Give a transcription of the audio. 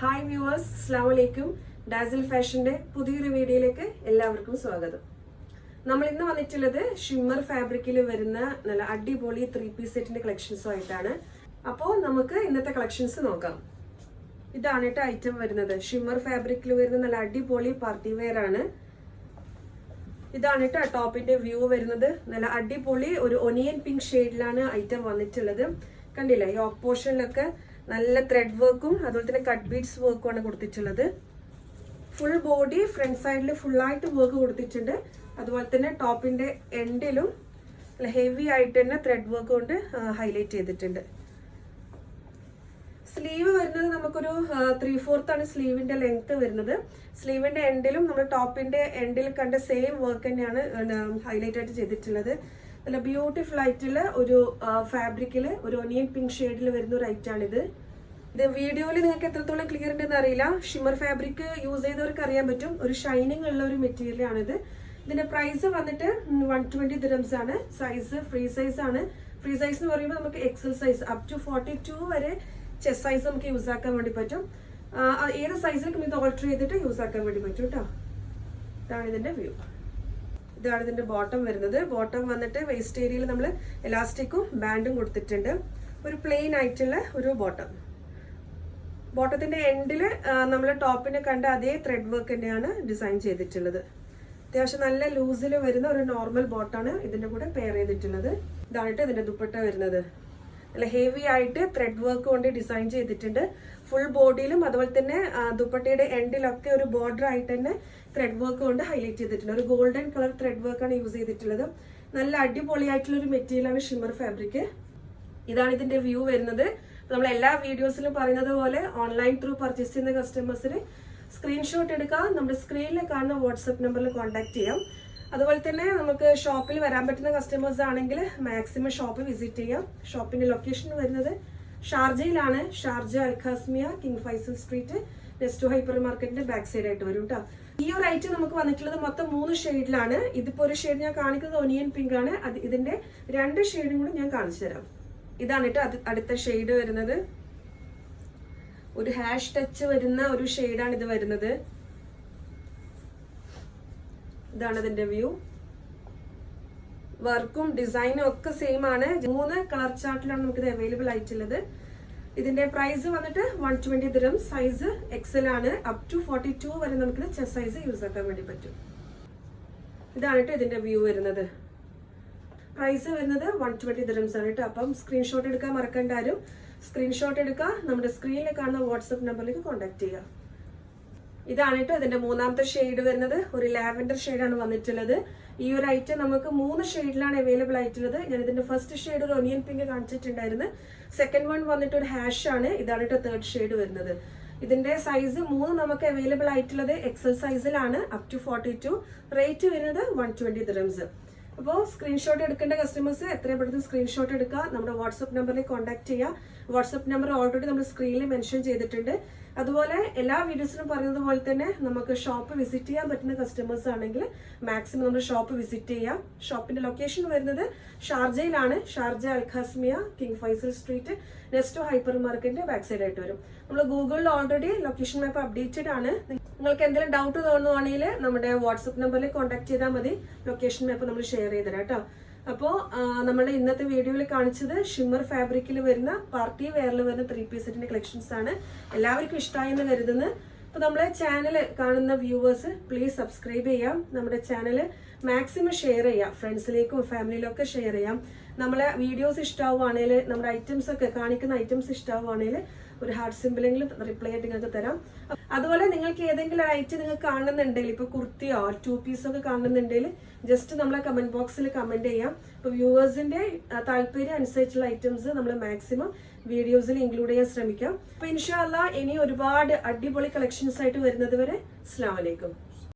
Hi viewers അസ്ലാം വലൈക്കും ഡാസിൽ ഫാഷന്റെ പുതിയൊരു വീഡിയോയിലേക്ക് എല്ലാവർക്കും സ്വാഗതം. നമ്മൾ ഇന്ന് വന്നിട്ടുള്ളത് ഷിമ്മർ ഫാബ്രിക്കിൽ വരുന്ന നല്ല അടിപൊളി ത്രീ പീസ് സെറ്റിന്റെ കളക്ഷൻസും ആയിട്ടാണ്. അപ്പോൾ നമുക്ക് ഇന്നത്തെ കളക്ഷൻസ് നോക്കാം. ഇതാണ് കേട്ടോ ഐറ്റം വരുന്നത്. ഷിമ്മർ ഫാബ്രിക്കിൽ വരുന്ന നല്ല അടിപൊളി പാർട്ടി വെയർ ആണ്. ഇതാണ് കേട്ടോ ടോപ്പിന്റെ വ്യൂ വരുന്നത്. നല്ല അടിപൊളി ഒരു ഒനിയൻ പിങ്ക് ഷെയ്ഡിലാണ് ഐറ്റം വന്നിട്ടുള്ളത്. കണ്ടില്ലേ? ഈ ഓപ്പോഷനിലൊക്കെ നല്ല ത്രെഡ് വർക്കും അതുപോലെ തന്നെ കട്ട് ബീഡ്സ് വർക്കും ആണ് കൊടുത്തിട്ടുള്ളത്. ഫുൾ ബോഡി ഫ്രണ്ട് സൈഡിൽ ഫുള്ളായിട്ട് വർക്ക് കൊടുത്തിട്ടുണ്ട്. അതുപോലെ തന്നെ ടോപ്പിന്റെ എൻഡിലും ഹെവി ആയിട്ട് തന്നെ ത്രെഡ് വർക്ക് കൊണ്ട് ഹൈലൈറ്റ് ചെയ്തിട്ടുണ്ട്. സ്ലീവ് വരുന്നത് നമുക്കൊരു ത്രീ ആണ് സ്ലീവിന്റെ ലെങ്ത് വരുന്നത്. സ്ലീവിന്റെ എൻഡിലും നമ്മൾ ടോപ്പിന്റെ എൻഡിൽ കണ്ട സെയിം വർക്ക് തന്നെയാണ് ഹൈലൈറ്റ് ആയിട്ട് ചെയ്തിട്ടുള്ളത്. നല്ല ബ്യൂട്ടിഫുൾ ആയിട്ടുള്ള ഒരു ഫാബ്രിക്കിൽ ഒരു ഒനിയൻ പിങ്ക് ഷെയ്ഡിൽ വരുന്ന ഒരു ഐറ്റം ആണിത്. ഇത് വീഡിയോയിൽ നിങ്ങൾക്ക് എത്രത്തോളം ക്ലിയർ ഉണ്ടെന്ന് അറിയില്ല. ഷിമർ ഫാബ്രിക് യൂസ് ചെയ്തവർക്ക് അറിയാൻ പറ്റും. ഒരു ഷൈനിങ് ഉള്ള ഒരു മെറ്റീരിയൽ ആണിത്. ഇതിന്റെ പ്രൈസ് വന്നിട്ട് വൺ ട്വന്റി ദിറംസ് ആണ്. സൈസ് ഫ്രീ സൈസ് ആണ്. ഫ്രീ സൈസ് എന്ന് പറയുമ്പോൾ നമുക്ക് XL size up to forty two വരെ ചെസ് സൈസ് നമുക്ക് യൂസ് ആക്കാൻ വേണ്ടി പറ്റും. ഏത് സൈസിലും ഇത് ഓൾട്ടർ ചെയ്തിട്ട് യൂസ് ആക്കാൻ വേണ്ടി പറ്റും കേട്ടോ ഇതാണ് ഇതിന്റെ വ്യൂ ഇതാണ് ഇതിന്റെ ബോട്ടം വരുന്നത്. ബോട്ടം വന്നിട്ട് വേസ്റ്റ് ഏരിയയിൽ നമ്മൾ എലാസ്റ്റിക്കും ബാൻഡും കൊടുത്തിട്ടുണ്ട്. ഒരു പ്ലെയിൻ ആയിട്ടുള്ള ഒരു ബോട്ടം ബോട്ടത്തിന്റെ എൻഡിൽ നമ്മൾ ടോപ്പിനെ കണ്ട അതേ ത്രെഡ് വർക്ക് തന്നെയാണ് ഡിസൈൻ ചെയ്തിട്ടുള്ളത്. അത്യാവശ്യം നല്ല ലൂസിൽ വരുന്ന ഒരു നോർമൽ ബോട്ടാണ് ഇതിന്റെ കൂടെ പെയർ ചെയ്തിട്ടുള്ളത്. ഇതാണ് ഇതിന്റെ ദുപ്പട്ട വരുന്നത്. നല്ല ഹെവി ആയിട്ട് ത്രെഡ് വർക്ക് കൊണ്ട് ഡിസൈൻ ചെയ്തിട്ടുണ്ട്. ഫുൾ ബോഡിയിലും അതുപോലെ തന്നെ ദുപ്പട്ടയുടെ എൻഡിലൊക്കെ ഒരു ബോർഡർ ആയിട്ട് തന്നെ ത്രെഡ് വർക്ക് കൊണ്ട് ഹൈലൈറ്റ് ചെയ്തിട്ടുണ്ട്. ഒരു ഗോൾഡൻ കളർ ത്രെഡ് വർക്കാണ് യൂസ് ചെയ്തിട്ടുള്ളത്. നല്ല അടിപൊളിയായിട്ടുള്ള ഒരു മെറ്റീരിയലാണ് ഷിമ്മർ ഫാബ്രിക് ഇതാണ് ഇതിന്റെ വ്യൂ വരുന്നത്. നമ്മൾ എല്ലാ വീഡിയോസിലും പറയുന്നത് പോലെ ഓൺലൈൻ ത്രൂ പർച്ചേസ് ചെയ്യുന്ന കസ്റ്റമേഴ്സിന് സ്ക്രീൻഷോട്ട് എടുക്കാം. നമ്മുടെ സ്ക്രീനിൽ കാണുന്ന വാട്സപ്പ് നമ്പറിൽ കോൺടാക്ട് ചെയ്യാം. അതുപോലെ തന്നെ നമുക്ക് ഷോപ്പിൽ വരാൻ പറ്റുന്ന കസ്റ്റമേഴ്സ് ആണെങ്കിൽ മാക്സിമം ഷോപ്പ് വിസിറ്റ് ചെയ്യാം. ഷോപ്പിന്റെ ലൊക്കേഷൻ വരുന്നത് ഷാർജയിലാണ്. Sharjah Al Qasimia King Faisal street Nesto hyper മാർക്കറ്റിന്റെ ബാക്ക് സൈഡ് ആയിട്ട് വരും കേട്ടോ ഈ ഒരു ഐറ്റം നമുക്ക് വന്നിട്ടുള്ളത് മൊത്തം മൂന്ന് ഷെയ്ഡിലാണ് ഇതിപ്പോ ഒരു ഷെയ്ഡ് ഞാൻ കാണിക്കുന്നത് ഒനിയൻ പിങ്ക് ആണ്. ഇതിന്റെ രണ്ട് ഷെയ്ഡും കൂടി ഞാൻ കാണിച്ചു തരാം. ഇതാണ് കേട്ടോ അടുത്ത ഷെയ്ഡ് വരുന്നത്. ഒരു ഹാഷ് ടച്ച് വരുന്ന ഒരു ഷെയ്ഡാണ് ഇത് വരുന്നത്. ഇതാണ് ഇതിന്റെ വ്യൂ. വർക്കും ഡിസൈനും ഒക്കെ സെയിം ആണ്. മൂന്ന് കളർ ചാർട്ടിലാണ് നമുക്ക് ഇത് അവൈലബിൾ ആയിട്ടുള്ളത്. ഇതിന്റെ പ്രൈസ് വന്നിട്ട് one twenty dirham size XL ആണ്. അപ് ടു ഫോർട്ടി ടു വരെ നമുക്ക് ചെസ് സൈസ് യൂസ് ആക്കാൻ വേണ്ടി പറ്റും. ഇതാണ് കേട്ടോ ഇതിന്റെ വ്യൂ വരുന്നത്. പ്രൈസ് വരുന്നത് വൺ ട്വന്റി ദിറംസ് ആണ് കേട്ടോ അപ്പം സ്ക്രീൻഷോട്ട് എടുക്കാൻ മറക്കണ്ട ആരും. സ്ക്രീൻഷോട്ട് എടുക്കുക നമ്മുടെ സ്ക്രീനിൽ കാണുന്ന വാട്സപ്പ് നമ്പറിലേക്ക് കോൺടാക്ട് ചെയ്യുക ഇതാണ് കേട്ടോ ഇതിന്റെ മൂന്നാമത്തെ ഷെയ്ഡ് വരുന്നത്. ഒരു ലാവൻഡർ ഷെയ്ഡാണ് വന്നിട്ടുള്ളത്. ഈ ഒരു ഐറ്റം നമുക്ക് മൂന്ന് ഷെയ്ഡിലാണ് അവൈലബിൾ ആയിട്ടുള്ളത്. ഞാൻ ഇതിന്റെ ഫസ്റ്റ് ഷെയ്ഡ് ഒരു ഒനിയൻ പിങ്ക് കാണിച്ചിട്ടുണ്ടായിരുന്നു. സെക്കൻഡ് വൺ വന്നിട്ട് ഒരു ഹാഷ് ആണ്. ഇതാണ് കേട്ടോ തേർഡ് ഷെയ്ഡ് വരുന്നത്. ഇതിന്റെ സൈസ് മൂന്ന് നമുക്ക് അവൈലബിൾ ആയിട്ടുള്ളത് എക്സൽ സൈസിലാണ് up to forty two rate വരുന്നത് വൺ ട്വന്റി ദിറംസ് അപ്പോൾ സ്ക്രീൻഷോട്ട് എടുക്കേണ്ട കസ്റ്റമേഴ്സ് എത്രയും പെട്ടെന്ന് സ്ക്രീൻഷോട്ട് എടുക്കുക. നമ്മുടെ വാട്സപ്പ് നമ്പറിൽ കോൺടാക്ട് ചെയ്യുക. വാട്സപ്പ് നമ്പർ ഓൾറെഡി നമ്മൾ സ്ക്രീനിൽ മെൻഷൻ ചെയ്തിട്ടുണ്ട്. അതുപോലെ എല്ലാ വീഡിയോസിനും പറയുന്നത് പോലെ തന്നെ നമുക്ക് ഷോപ്പ് വിസിറ്റ് ചെയ്യാൻ പറ്റുന്ന കസ്റ്റമേഴ്സ് ആണെങ്കിൽ മാക്സിമം നമ്മൾ ഷോപ്പ് വിസിറ്റ് ചെയ്യാം. ഷോപ്പിന്റെ ലൊക്കേഷൻ വരുന്നത് ഷാർജയിലാണ്. Sharjah Al Qasimia King Faisal street Nesto hyper മാർക്കറ്റിന്റെ ബാക്ക് സൈഡ് ആയിട്ട് വരും. നമ്മൾ ഗൂഗിളിൽ ഓൾറെഡി ലൊക്കേഷൻ മാപ്പ് അപ്ഡേറ്റഡ് ആണ്. നിങ്ങൾക്ക് എന്തെങ്കിലും ഡൗട്ട് തോന്നുവാണെങ്കിൽ നമ്മുടെ വാട്സപ്പ് നമ്പറിൽ കോൺടാക്ട് ചെയ്താൽ മതി. ലൊക്കേഷൻ മാപ്പ് നമ്മൾ ഷെയർ ചെയ്തുതരാം കേട്ടോ അപ്പോൾ നമ്മുടെ ഇന്നത്തെ വീഡിയോയിൽ കാണിച്ചത് ഷിമ്മർ ഫാബ്രിക്കിൽ വരുന്ന പാർട്ടി വെയറിൽ വരുന്ന ത്രീ പീസ് സെറ്റിന്റെ കളക്ഷൻസ് ആണ്. എല്ലാവർക്കും ഇഷ്ടമായി എന്ന് കരുതുന്നു. അപ്പോൾ നമ്മളെ ചാനൽ കാണുന്ന വ്യൂവേഴ്സ് പ്ലീസ് സബ്സ്ക്രൈബ് ചെയ്യാം. നമ്മുടെ ചാനൽ മാക്സിമം ഷെയർ ചെയ്യാം. ഫ്രണ്ട്സിലേക്കും ഫാമിലിയിലും ഒക്കെ ഷെയർ ചെയ്യാം. നമ്മളെ വീഡിയോസ് ഇഷ്ടമാവുകയാണെങ്കിൽ നമ്മുടെ ഐറ്റംസ് ഒക്കെ കാണിക്കുന്ന ഐറ്റംസ് ഇഷ്ടമാവുകയാണെങ്കിൽ ഒരു ഹാർട്ട് സിമ്പിളെങ്കിലും റിപ്ലൈ ആയിട്ട് നിങ്ങൾക്ക് തരാം. അതുപോലെ നിങ്ങൾക്ക് ഏതെങ്കിലും ഐറ്റം നിങ്ങൾക്ക് കാണുന്നുണ്ടെങ്കിൽ ഇപ്പൊ കുർത്തിയോ ടു പീസോ ഒക്കെ കാണുന്നുണ്ടെങ്കിൽ ജസ്റ്റ് നമ്മളെ കമന്റ് ബോക്സിൽ കമന്റ് ചെയ്യാം. ഇപ്പൊ വ്യൂവേഴ്സിന്റെ താല്പര്യം അനുസരിച്ചുള്ള ഐറ്റംസ് നമ്മൾ മാക്സിമം വീഡിയോസിൽ ഇൻക്ലൂഡ് ചെയ്യാൻ ശ്രമിക്കാം. അപ്പൊ ഇൻഷാല്ല ഇനി ഒരുപാട് അടിപൊളി കളക്ഷൻസ് ആയിട്ട് വരുന്നത് വരെ അസ്സാം വലൈക്കും